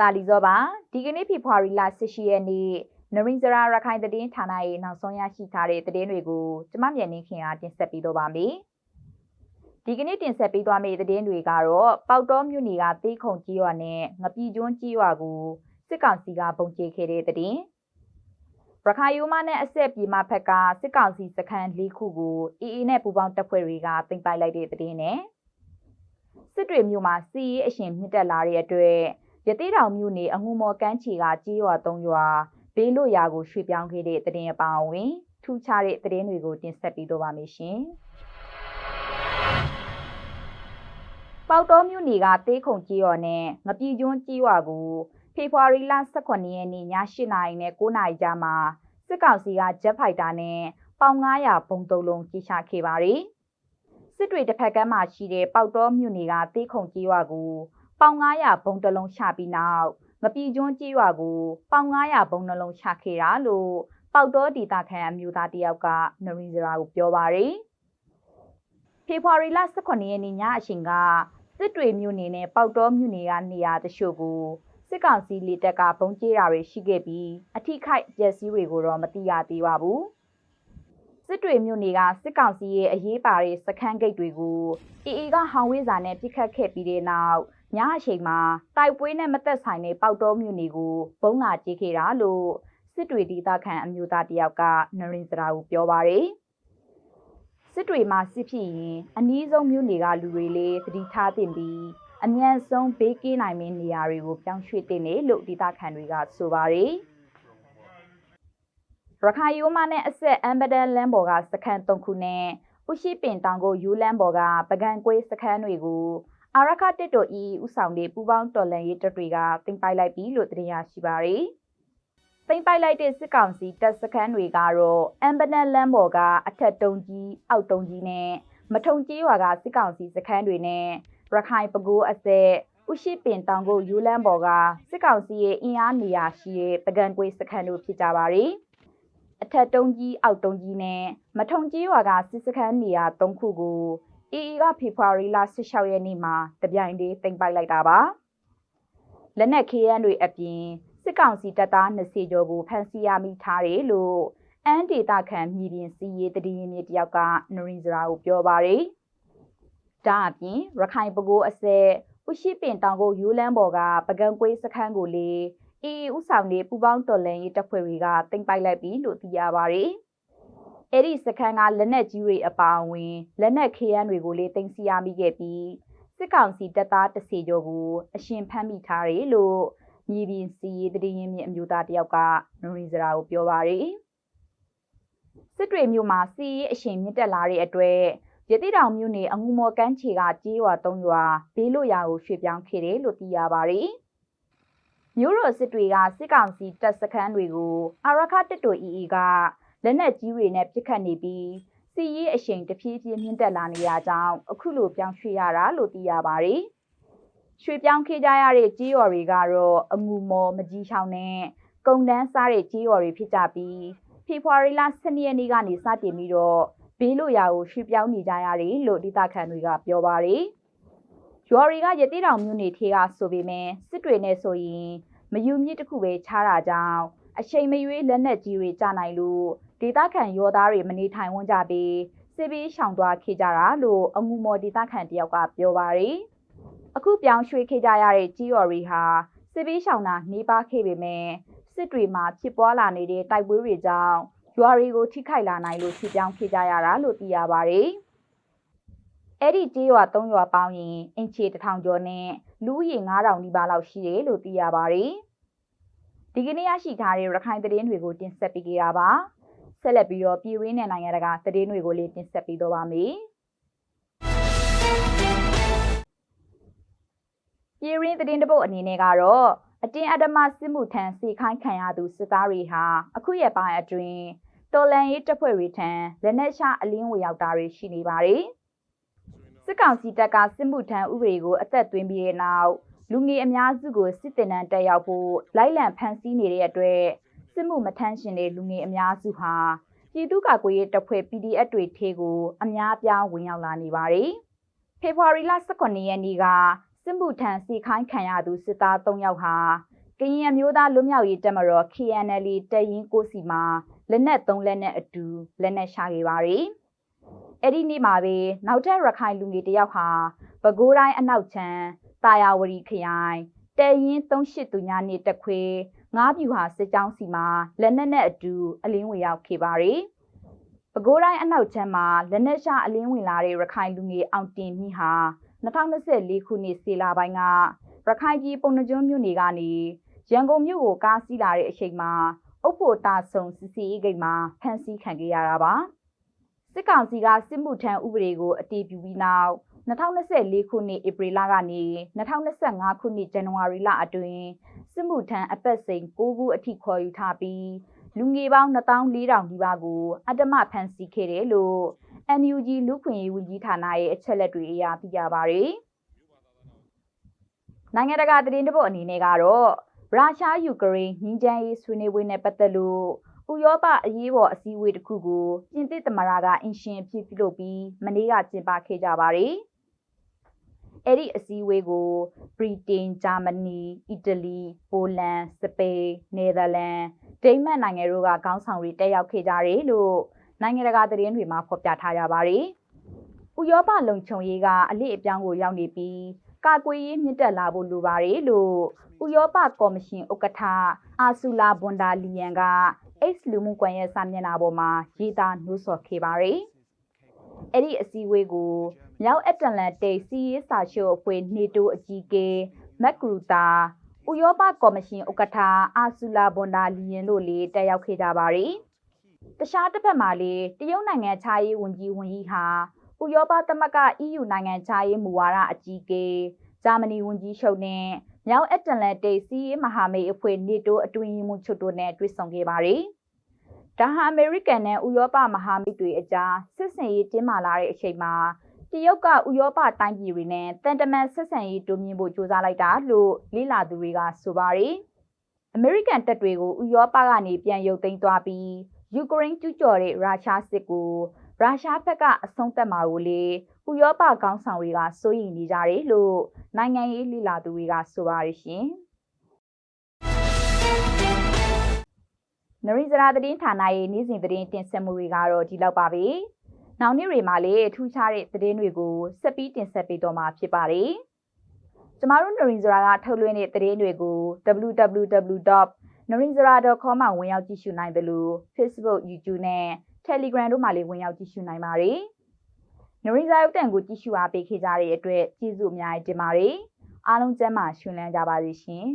တာလီဇောပါဒီကနေ့ဖေဖော်ဝါရီလ18ရက်နေ့နရင်းစရာရခိုင်သတင်းဌာနရဲ့နောက်ဆုံးရရှိထားတဲ့သတင်းတွေကိုကျမမြန်နေခင်အားတင်ဆက်ပေးတော့ပါမယ်ဒီကနေ့တင်ဆက်ပေးသွားမယ့်သတင်းတွေကတော့ပေါက်တော်မြို့နယ်ကသေးခုံကြီးရွာနဲ့ငပီကျွန်းကြီးရွာကိုစစ်ကောင်စီကပုံကျဲခဲ့တဲ့သတင်းရခိုင်ယူမနဲ့အဆက်ပြေမဖက်ကစစ်ကောင်စီစခန်း၄ခုကိုအေအေနဲ့ပူပေါင်းတပ်ဖွဲ့တွေကတင်ပိုက်လိုက်တဲ့သတင်းနဲ့စစ်တွေမြို့မှာစီးရေးအရှင်မြင့်တက်လာတဲ့အတွက် ရသေးတောင်မြို့နယ်အငူမော်ကမ်းခြေကကြေးရွာ၃ရွာဘေးလွတ်ရာကိုရွှေ့ပြောင်းခဲ့တဲ့သတင်းအပါအဝင်ထူးခြားတဲ့သတင်းတွေကိုတင်ဆက်ပေးတော့ပါမယ်ရှင်။ပေါတော်မြို့နယ်ကတေးခုံကြေးရွာနဲ့ငပီကျွန်းကြေးရွာကိုဖေဖော်ဝါရီလ18ရက်နေ့ည8:00နာရီနဲ့9:00နာရီကြားမှာစစ်ကောင်စီကဂျက်ဖိုက်တာနဲ့ပေါင်900ဘုံတုံးလုံးကြီးချခဲ့ပါတယ်။စစ်တွေတစ်ဖက်ကမ်းမှာရှိတဲ့ပေါတော်မြို့နယ်ကတေးခုံကြေးရွာကို ပေါင်900ဘုံတလုံးချပြီးနောက်ငပီကျွန်းကြေးရွာကိုပေါင်900ဘုံနှလုံးချခဲ့တာလို့ပေါတော်ဒေတာခံအမျိုးသားတယောက်ကနရီဇရာကိုပြောပါရယ်ဖေဖော်ဝါရီလ18ရက်နေ့ညအချိန်ကစစ်တွေမြို့နယ်နဲ့ပေါတော်မြို့နယ်ကနေရာတချို့ကိုစစ်ကောင်စီလေတပ်ကဘုံကျဲတာတွေရှိခဲ့ပြီးအထိခိုက်ပျက်စီးတွေကိုတော့မသိရသေးပါဘူးစစ်တွေမြို့နယ်ကစစ်ကောင်စီရဲ့အရေးပါတဲ့စခန်းဂိတ်တွေကိုအေအေကဟောင်ဝေးစာနဲ့ပြစ်ခတ်ခဲ့ပြီးတဲ့နောက် ညအချိန်မှာတိုက်ပွဲနဲ့မသက်ဆိုင်တဲ့ပေါက်တော်မြို့နယ်ကိုဘုံလာကြေးခဲ့တာလို့စစ်တွေဒေသခံအမျိုးသားတယောက်ကနရင်စရာကိုပြောပါရယ်စစ်တွေမှာစစ်ဖြစ်ရင်အနည်းဆုံးမြို့နယ်ကလူတွေလေးသတိထားသင့်ပြီးအမြန်ဆုံးဘေးကင်းနိုင်မယ့်နေရာတွေကိုပြောင်းရွှေ့တင်တယ်လို့ဒေသခံတွေကဆိုပါရယ်ရခိုင်ရိုးမနဲ့အဆက်အမ်ဘဒန်လန်ဘော်ကစခန်း၃ခုနဲ့ဥရှိပင်တောင်ကိုယူလန်ဘော်ကပကံကွေးစခန်းတွေကို အာရခတစ်တိုဤဥဆောင်တဲ့ပူပေါင်းတော်လန်ရေးတပ်တွေကတင်ပိုက်လိုက်ပြီလို့သတင်းရရှိပါရယ်။တင်ပိုက်လိုက်တဲ့စစ်ကောင်စီတပ်စခန်းတွေကတော့အမ်ဘနက်လမ်းပေါ်ကအထက်တုံးကြီးအောက်တုံးကြီးနဲ့မထုံကြီးရွာကစစ်ကောင်စီစခန်းတွေနဲ့ရခိုင်ပကိုးအစက်ဥရှိပင်တောင်ကိုယူလန်းပေါ်ကစစ်ကောင်စီရဲ့အင်အားနေရာရှိတဲ့ပကံကွေးစခန်းတို့ဖြစ်ကြပါရယ်။အထက်တုံးကြီးအောက်တုံးကြီးနဲ့မထုံကြီးရွာကစစ်စခန်းနေရာ၃ခုကို EE ကဖေဖော်ဝါရီလ16ရက်နေ့မှာတပြိုင်တည်းတင်ပိုက်လိုက်တာပါလက်နက်ခေးရန်တွေအပြင်စစ်ကောင်စီတပ်သား20ကျော်ကိုဖမ်းဆီးရမိထားတယ်လို့အန်ဒေတာခံမြေပြင်စီရေးတည်ရင်မြေတယောက်ကနရင်စရာကိုပြောပါရယ်ဒါအပြင်ရခိုင်ပကိုးအစဲဥရှိပင်တောင်ကိုယူလန်းပေါ်ကပကံကွေးစခန်းကိုလေအေးဥဆောင်နေပူပေါင်းတော်လန်ရေးတပ်ဖွဲ့တွေကတင်ပိုက်လိုက်ပြီလို့သိရပါရယ် အဲ့ဒီစခန်းကလက်နက်ကြီးတွေအပါအဝင်လက်နက်ခေယမ်းတွေကိုလည်းတင်စီရမိခဲ့ပြီးစစ်ကောင်စီတပ်သားတစီကျော်ကိုအရှင်ဖမ်းမိထားတယ်လို့မြေပြင်စီရေးတည်ရင်မြင့်အမျိုးသားတယောက်ကနိုရီစရာကိုပြောပါရယ်စစ်တွေမြို့မှာစီရေးအရှင်မြင့်တက်လာတဲ့အတွက်ရတိတောင်မြို့နယ်အငူမော်ကမ်းခြေကကြေးရွာ၃ရွာဘေးလွတ်ရာကိုရွှေ့ပြောင်းခဲ့တယ်လို့သိရပါရယ်မြို့တော်စစ်တွေကစစ်ကောင်စီတပ်စခန်းတွေကိုအာရခတစ်တိုအီအီက လက်နက်ကြီးတွေနဲ့ပစ်ခတ်နေပြီးစီရေးအရှိန်တဖြည်းဖြည်းမြင့်တက်လာနေရကြောင်းအခုလိုပြောင်းရွှေ့ရတာလို့သိရပါတယ်။ရွှေ့ပြောင်းခေကြရတဲ့ကြေးရော်တွေကတော့အငူမော်မကြီးချောင်းနဲ့ကုံတန်းစားတဲ့ကြေးရော်တွေဖြစ်ကြပြီးဖေဖော်ဝါရီလ12ရက်နေ့ကနေစတင်ပြီးတော့ဘေးလို့ရာကိုရွှေ့ပြောင်းနေကြရတယ်လို့ဒေသခံတွေကပြောပါတယ်။ရွာတွေကရတိတောင်မြို့နယ်ထေကဆိုပေမဲ့စစ်တွေနဲ့ဆိုရင်မယူမြစ်တစ်ခုပဲခြားတာကြောင့် အချိန်မရွေးလက်နက်ကြီးတွေကျနိုင်လို့ဒေသခံရောသားတွေမနေထိုင်ဝန်းကြပြီးစစ်ပေးရှောင်သွားခဲ့ကြတာလို့အငူမော်ဒေသခံတယောက်ကပြောပါရယ်အခုပြောင်းရွှေ့ခဲ့ကြရတဲ့ကြီးရော်တွေဟာစစ်ပေးရှောင်တာနေပါခဲ့ပေမဲ့စစ်တွေမှာဖြစ်ပွားလာနေတဲ့တိုက်ပွဲတွေကြောင့်ရွာတွေကိုထိခိုက်လာနိုင်လို့ဖြစ်ပြောင်းခဲ့ကြရတာလို့သိရပါရယ်အဲ့ဒီကြေးရွာ၃ရွာပေါင်းရင်အင်ချေတထောင်ကျော်နဲ့လူဦးရေ9000နီးပါးလောက်ရှိတယ်လို့သိရပါရယ် ဒီကနေ့ရရှိထားတဲ့ရခိုင်သတင်းတွေကိုတင်ဆက်ပေးကြတာပါဆက်လက်ပြီးတော့ပြည်ရင်းနဲ့နိုင်ငံတကာသတင်းတွေကိုလေးတင်ဆက်ပေးတော့ပါမယ်ပြည်ရင်းသတင်းတပုတ်အနေနဲ့ကတော့အတင်းအဓမ္မစစ်မှုထမ်းစီခိုင်းခံရသူစစ်သားတွေဟာအခုရက်ပိုင်းအတွင်းတော်လန်ရေးတပ်ဖွဲ့တွေထံလက်နက်ချအလင်းဝေရောက်တာတွေရှိနေပါတယ်စစ်ကောင်စီတပ်ကစစ်မှုထမ်းဥပဒေကိုအသက်သွင်းပြီးတဲ့နောက် လူငယ်အများစုကိုစစ်တင်တန်းတက်ရောက်ဖို့လိုက်လံဖမ်းဆီးနေတဲ့အတွက်စစ်မှုမထမ်းရှင်တဲ့လူငယ်အများစုဟာပြည်သူ့ကာကွယ်ရေးတပ်ဖွဲ့ PDF တွေထေကိုအများပြားဝင်ရောက်လာနေပါတယ်။ဖေဖော်ဝါရီလ18ရက်နေ့ကစစ်မှုထမ်းစီခိုင်းခံရသူစစ်သား3ယောက်ဟာကရင်အမျိုးသားလွတ်မြောက်ရေးတပ်မတော် KNL တပ်ရင်းကိုစီမှာလက်နက်3လက်နဲ့အတူလက်နက်ရှာခဲ့ပါတယ်။အဲ့ဒီနေ့မှာပဲနောက်ထပ်ရခိုင်လူငယ်တယောက်ဟာပဲခူးတိုင်းအနောက်ချမ်း တာယာဝတီခရိုင်တပ်ရင်း38သူညာနေတက်ခွေငါးပြူဟာစစ်ကြောင်းစီမှာလက်နက်နဲ့အတူအလင်းဝင်ရောက်ခဲ့ပါတယ်။ပဲခူးတိုင်းအနောက်ချမ်းမှာလက်နက်ရှာအလင်းဝင်လာတဲ့ရခိုင်လူငယ်အောင်တင်မြင့်ဟာ2024ခုနှစ်စေလာပိုင်းကရခိုင်ပြည်ပုံနှကျွန်းမြို့နယ်ကနေရန်ကုန်မြို့ကိုကားစီးလာတဲ့အချိန်မှာအုပ်ဖို့တာဆုံစစ်စီရေးဂိတ်မှာဖမ်းဆီးခံခဲ့ရတာပါစစ်ကောင်စီကစစ်မှုထမ်းဥပဒေကိုအတည်ပြုပြီးနောက် 2024ခုနှစ်ဧပြီလကနေ2025ခုနှစ်ဇန်နဝါရီလအတွင်းစစ်မှုထမ်းအပတ်စဉ်9ခုအထိခေါ်ယူထားပြီးလူငယ်ပေါင်း2400နီးပါးကိုအတ္တမဖမ်းဆီးခဲ့တယ်လို့ NUG လူခွင့်ရေးဝန်ကြီးဌာနရဲ့အချက်လက်တွေအရသိရပါတယ်။နိုင်ငံတကာသတင်းတပုတ်အနေနဲ့ကတော့ရုရှားယူကရိန်းငင်းချမ်းရေးဆွေးနွေးပွဲနဲ့ပတ်သက်လို့ဥရောပအရေးပေါ်အစည်းအဝေးတစ်ခုကိုပြင်သစ်သမ္မတကအင်ရှင်ဖြစ်ပြုလုပ်ပြီးမနေ့ကကျင်းပခဲ့ကြပါတယ်။ အဲ့ဒီအစည်းအဝေးကိုဗြိတိန်၊ဂျာမနီ၊အီတလီ၊ပိုလန်၊စပိန်၊နယ်သာလန်၊ဒိန်းမတ်နိုင်ငံတို့ကခေါင်းဆောင်တွေတက်ရောက်ခဲ့ကြတယ်လို့နိုင်ငံတကာသတင်းတွေမှာဖော်ပြထားကြပါတယ်။ဥရောပလုံခြုံရေးကအလိအပြောင်းကိုရောက်နေပြီးကာကွယ်ရေးမြင့်တက်လာဖို့လိုပါတယ်လို့ဥရောပကော်မရှင်ဥက္ကဋ္ဌအာဆူလာဘွန်ဒါလီယန်က X လူမှုကွန်ရက်စာမျက်နှာပေါ်မှာရေးသားနှိုးဆော်ခဲ့ပါတယ်။အဲ့ဒီအစည်းအဝေးကို မြောက်အတ္တလန်တိတ်စီးရေးစာချုပ်အဖွဲ့နေတိုအကြီးအကဲမက်ဂရူတာဥရောပကော်မရှင်ဥက္ကဋ္ဌအာဆူလာဘွန်ဒါလီယန်တို့လည်းတက်ရောက်ခဲ့ကြပါတယ်။တခြားတစ်ဖက်မှာလည်းတရုတ်နိုင်ငံခြားရေးဝန်ကြီးဝန်ကြီးဟာဥရောပသမဂ္ဂ EU နိုင်ငံခြားရေးမူဝါဒအကြီးအကဲဂျာမနီဝန်ကြီးချုပ်နဲ့မြောက်အတ္တလန်တိတ်စီးရေးမဟာမိတ်အဖွဲ့နေတိုအတွင်းမှုချုပ်တို့နဲ့တွေ့ဆုံခဲ့ပါတယ်။ဒါဟာအမေရိကန်နဲ့ဥရောပမဟာမိတ်တွေအကြားစစ်စင်ရေးတင်းမာလာတဲ့အချိန်မှာ တရုတ်ကဥရောပတိုင်းပြည်တွေနဲ့တန်တမန်ဆက်ဆံရေးတိုးမြှင့်ဖို့ကြိုးစားလိုက်တာလို့လေ့လာသူတွေကဆိုပါတယ်။အမေရိကန်တပ်တွေကိုဥရောပကနေပြန်ရုပ်သိမ်းသွားပြီးယူကရိန်းကျူးကျော်တဲ့ရုရှားစစ်ကိုရုရှားဘက်ကအဆုံးသတ်မှာကိုလေဥရောပကောင်းဆောင်တွေကစိုးရိမ်နေကြတယ်လို့နိုင်ငံရေးလေလာသူတွေကဆိုပါရရှင်နရိဇရာသတင်းဌာနရဲ့နေ့စဉ်သတင်းတင်ဆက်မှုတွေကတော့ဒီလောက်ပါပဲ။ နောက်နေ့တွေမှာလည်းထူးခြားတဲ့သတင်းတွေကိုဆက်ပြီးတင်ဆက်ပေးတော့မှာဖြစ်ပါတယ်။ကျမတို့နရိဇရာကထုတ်လွှင့်တဲ့သတင်းတွေကို www.narinzara.com မှာဝင်ရောက်ကြည့်ရှုနိုင်တယ်လို့ Facebook, YouTube နဲ့ Telegram တို့မှာလည်းဝင်ရောက်ကြည့်ရှုနိုင်ပါတယ်။နရိဇာရုပ်တံကိုကြည့်ရှုအားပေးခဲ့ကြတဲ့အတွက်ကျေးဇူးအများကြီးတင်ပါတယ်။အားလုံးကျမ်းမာရှင်လန်းကြပါစေရှင်။